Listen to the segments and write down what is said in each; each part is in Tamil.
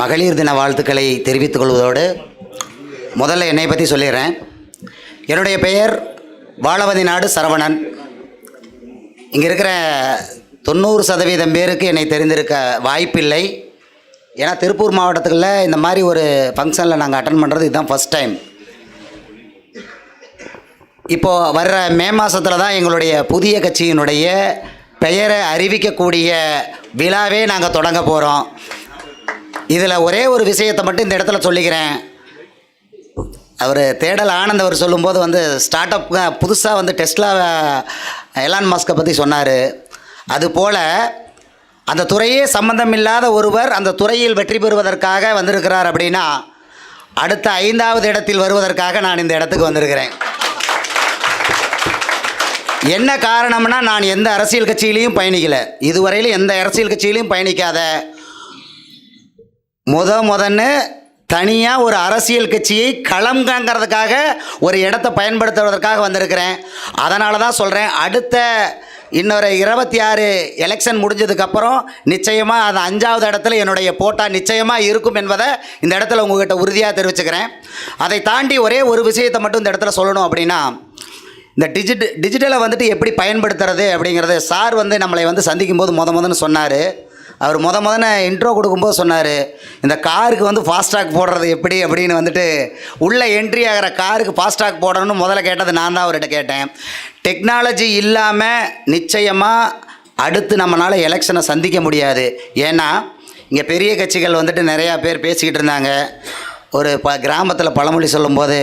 மகளிர் தின வாழ்த்துக்களை தெரிவித்துக் கொள்வதோடு முதல்ல என்னை பற்றி சொல்லிடுறேன். என்னுடைய பெயர் வாழவதி நாடு சரவணன். இங்கே இருக்கிற தொண்ணூறு சதவீதம் பேருக்கு என்னை தெரிந்திருக்க வாய்ப்பில்லை. ஏன்னா திருப்பூர் மாவட்டத்துக்குள்ள இந்த மாதிரி ஒரு ஃபங்க்ஷனில் நாங்கள் அட்டன் பண்ணுறது இதுதான் ஃபஸ்ட் டைம் இப்போது வர்ற மே மாதத்தில் தான் எங்களுடைய புதிய கட்சியினுடைய பெயரை அறிவிக்கக்கூடிய விழாவே நாங்கள் தொடங்க போகிறோம் இதில் ஒரே ஒரு விஷயத்தை மட்டும் இந்த இடத்துல சொல்லிக்கிறேன். அவர் தேடல் ஆனந்த் அவர் சொல்லும்போது வந்து ஸ்டார்ட் அப் புதுசாக வந்து டெஸ்ட்லா எலான் மாஸ்கை பற்றி சொன்னார். அதுபோல் அந்த துறையே சம்பந்தம் இல்லாத ஒருவர் அந்த துறையில் வெற்றி பெறுவதற்காக வந்திருக்கிறார் அப்படின்னா அடுத்த ஐந்தாவது இடத்தில் வருவதற்காக நான் இந்த இடத்துக்கு வந்திருக்கிறேன். என்ன காரணம்னா நான் எந்த அரசியல் கட்சியிலையும் பயணிக்கலை. இதுவரையிலும் எந்த அரசியல் கட்சியிலையும் பயணிக்காத முத முதன்னு தனியாக ஒரு அரசியல் கட்சியை களம் காங்கிறதுக்காக ஒரு இடத்த பயன்படுத்துவதற்காக வந்திருக்கிறேன். அதனால தான் சொல்கிறேன் அடுத்த இன்னொரு இருபத்தி ஆறு எலெக்ஷன் முடிஞ்சதுக்கப்புறம் நிச்சயமாக அது அஞ்சாவது இடத்துல என்னுடைய போட்டா நிச்சயமாக இருக்கும் என்பதை இந்த இடத்துல உங்கள்கிட்ட உறுதியாக தெரிவிச்சுக்கிறேன். அதை தாண்டி ஒரே ஒரு விஷயத்தை மட்டும் இந்த இடத்துல சொல்லணும் அப்படின்னா இந்த டிஜிட் டிஜிட்டலை வந்துட்டு எப்படி பயன்படுத்துறது அப்படிங்கிறது சார் வந்து நம்மளை வந்து சந்திக்கும் போது முத முதன்னு சொன்னார். அவர் முத முதன இன்ட்ரோ கொடுக்கும்போது சொன்னார் இந்த காருக்கு வந்து ஃபாஸ்டாக் போடுறது எப்படி அப்படின்னு வந்துட்டு உள்ளே என்ட்ரி ஆகிற காருக்கு ஃபாஸ்டாக் போடணும்னு முதல்ல கேட்டது நான் தான் அவர்கிட்ட கேட்டேன். டெக்னாலஜி இல்லாமல் நிச்சயமாக அடுத்து நம்மளால் எலெக்ஷனை சந்திக்க முடியாது. ஏன்னா இங்கே பெரிய கட்சிகள் வந்துட்டு நிறையா பேர் பேசிக்கிட்டு இருந்தாங்க. ஒரு ப கிராமத்தில் பழமொழி சொல்லும்போது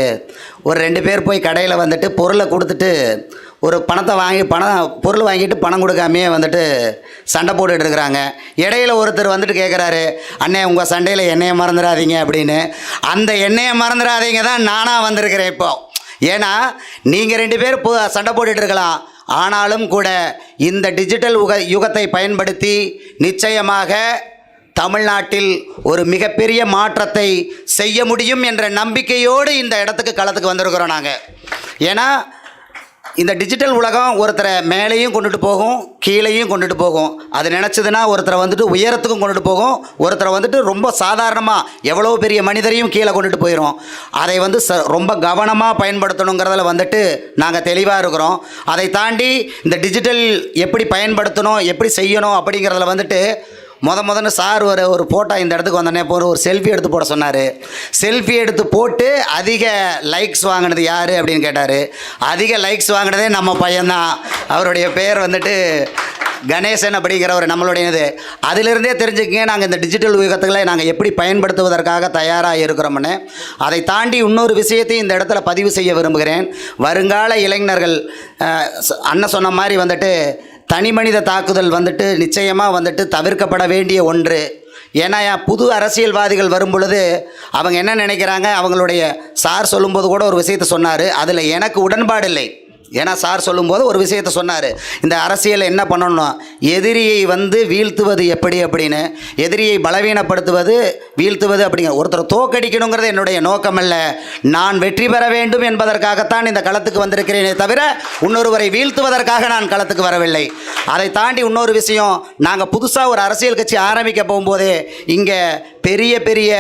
ஒரு ரெண்டு பேர் போய் கடையில் வந்துட்டு பொருளை கொடுத்துட்டு ஒரு பணத்தை வாங்கி பணம் பொருள் வாங்கிட்டு பணம் கொடுக்காமையே வந்துட்டு சண்டை போட்டுட்டு இருக்கிறாங்க. இடையில ஒருத்தர் வந்துட்டு கேட்குறாரு அண்ணே உங்கள் சண்டையில் எண்ணெயை மறந்துடாதீங்க அப்படின்னு. அந்த எண்ணெயை மறந்துடாதீங்க தான் நானாக வந்திருக்கிறேன் இப்போ. ஏன்னா நீங்கள் ரெண்டு பேர் போ சண்டை போட்டுட்டு இருக்கலாம். ஆனாலும் கூட இந்த டிஜிட்டல் உக யுகத்தை பயன்படுத்தி நிச்சயமாக தமிழ்நாட்டில் ஒரு மிகப்பெரிய மாற்றத்தை செய்ய முடியும் என்ற நம்பிக்கையோடு இந்த இடத்துக்கு களத்துக்கு வந்திருக்கிறோம் நாங்கள் ஏன்னா இந்த டிஜிட்டல் உலகம் ஒருத்தரை மேலேயும் கொண்டுட்டு போகும் கீழேயும் கொண்டுட்டு போகும். அது நினச்சதுன்னா ஒருத்தரை வந்துட்டு உயரத்துக்கும் கொண்டுட்டு போகும். ஒருத்தரை வந்துட்டு ரொம்ப சாதாரணமாக எவ்வளோ பெரிய மனிதரையும் கீழே கொண்டுட்டு போயிடும் அதை வந்து ச ரொம்ப கவனமாக பயன்படுத்தணுங்கிறதுல வந்துட்டு நாங்கள் தெளிவாக இருக்கிறோம். அதை தாண்டி இந்த டிஜிட்டல் எப்படி பயன்படுத்தணும் எப்படி செய்யணும் அப்படிங்கிறதுல வந்துட்டு முத முதன்னு சார் ஒரு ஒரு ஃபோட்டோ இந்த இடத்துக்கு வந்தோடனே போகிற ஒரு செல்ஃபி எடுத்து போட சொன்னார். செல்ஃபி எடுத்து போட்டு அதிக லைக்ஸ் வாங்கினது யார் அப்படின்னு கேட்டார். அதிக லைக்ஸ் வாங்கினதே நம்ம பையன்தான். அவருடைய பேர் வந்துட்டு கணேசன் அப்படிங்கிற ஒரு நம்மளுடையது அதிலிருந்தே தெரிஞ்சுக்கங்க நாங்கள் இந்த டிஜிட்டல் யுகத்துகளை நாங்கள் எப்படி பயன்படுத்துவதற்காக தயாராக இருக்கிறோம்னு. அதை தாண்டி இன்னொரு விஷயத்தையும் இந்த இடத்துல பதிவு செய்ய விரும்புகிறேன். வருங்கால இளைஞர்கள் அண்ணன் சொன்ன மாதிரி வந்துட்டு தனிமனித தாக்குதல் வந்துட்டு நிச்சயமாக வந்துட்டு தவிர்க்கப்பட வேண்டிய ஒன்று. ஏன்னா புது அரசியல்வாதிகள் வரும் பொழுது அவங்க என்ன நினைக்கிறாங்க? அவங்களுடைய சார் சொல்லும்போது கூட ஒரு விஷயத்தை சொன்னார். அதில் எனக்கு உடன்பாடு இல்லை ஏன்னா சார் சொல்லும்போது ஒரு விஷயத்தை சொன்னார். இந்த அரசியலை என்ன பண்ணணும் எதிரியை வந்து வீழ்த்துவது எப்படி அப்படின்னு எதிரியை பலவீனப்படுத்துவது வீழ்த்துவது அப்படிங்கிற ஒருத்தர் தோக்கடிக்கணுங்கிறது என்னுடைய நோக்கம் அல்ல நான் வெற்றி பெற வேண்டும் என்பதற்காகத்தான் இந்த களத்துக்கு வந்திருக்கிறேனே தவிர இன்னொருவரை வீழ்த்துவதற்காக நான் களத்துக்கு வரவில்லை. அதை தாண்டி இன்னொரு விஷயம் நாங்கள் புதுசாக ஒரு அரசியல் கட்சி ஆரம்பிக்க போகும்போதே இங்கே பெரிய பெரிய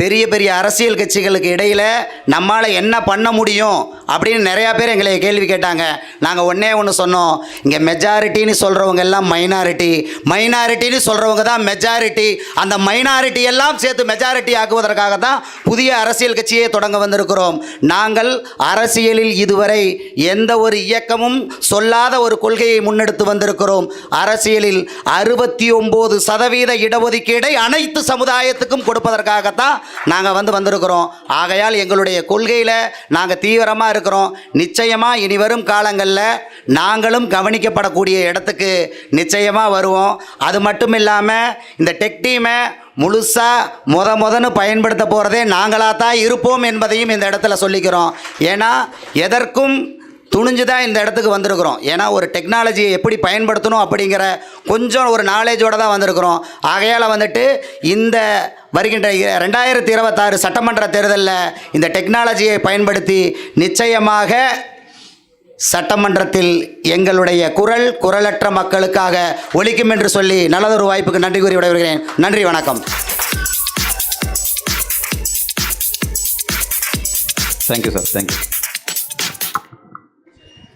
பெரிய பெரிய அரசியல் கட்சிகளுக்கு இடையில் நம்மால் என்ன பண்ண முடியும் அப்படின்னு நிறையா பேர் எங்களை கேள்வி கேட்டாங்க. நாங்கள் ஒன்றே ஒன்று சொன்னோம். இங்கே மெஜாரிட்டின்னு சொல்கிறவங்க எல்லாம் மைனாரிட்டி மைனாரிட்டின்னு சொல்கிறவங்க தான் மெஜாரிட்டி அந்த மைனாரிட்டி எல்லாம் சேர்த்து மெஜாரிட்டி ஆக்குவதற்காக தான் புதிய அரசியல் கட்சியை தொடங்க வந்திருக்கிறோம். நாங்கள் அரசியலில் இதுவரை எந்த ஒரு இயக்கமும் சொல்லாத ஒரு கொள்கையை முன்னெடுத்து வந்திருக்கிறோம். அரசியலில் அறுபத்தி ஒம்பது சதவீத இடஒதுக்கீடை அனைத்து சமுதாயத்துக்கும் கொடுப்பதற்காகத்தான் நாங்கள் வந்து வந்திருக்கிறோம். ஆகையால் எங்களுடைய கொள்கையில் நாங்கள் தீவிரமாக இருக்கிறோம். நிச்சயமாக இனி வரும் காலங்களில் நாங்களும் கவனிக்கப்படக்கூடிய இடத்துக்கு நிச்சயமாக வருவோம். அது மட்டும் இல்லாமல் இந்த டெக் டீமை முழுசாக முத முதன்னு பயன்படுத்த போகிறதே நாங்களாக தான் இருப்போம் என்பதையும் இந்த இடத்துல சொல்லிக்கிறோம். ஏன்னா எதற்கும் துணிஞ்சு தான் இந்த இடத்துக்கு வந்திருக்கிறோம். ஏன்னா ஒரு டெக்னாலஜியை எப்படி பயன்படுத்தணும் அப்படிங்கிற கொஞ்சம் ஒரு நாலேஜோடு தான் வந்திருக்கிறோம். ஆகையால் வந்துட்டு இந்த வருகின்ற ரெண்டாயிரத்தி இருபத்தாறு சட்டமன்ற தேர்தலில் இந்த டெக்னாலஜியை பயன்படுத்தி நிச்சயமாக சட்டமன்றத்தில் எங்களுடைய குரல் குரலற்ற மக்களுக்காக ஒழிக்கும் என்று சொல்லி நல்லதொரு வாய்ப்புக்கு நன்றி கூறி விடைபெறுகிறேன். நன்றி வணக்கம். Thank you sir thank you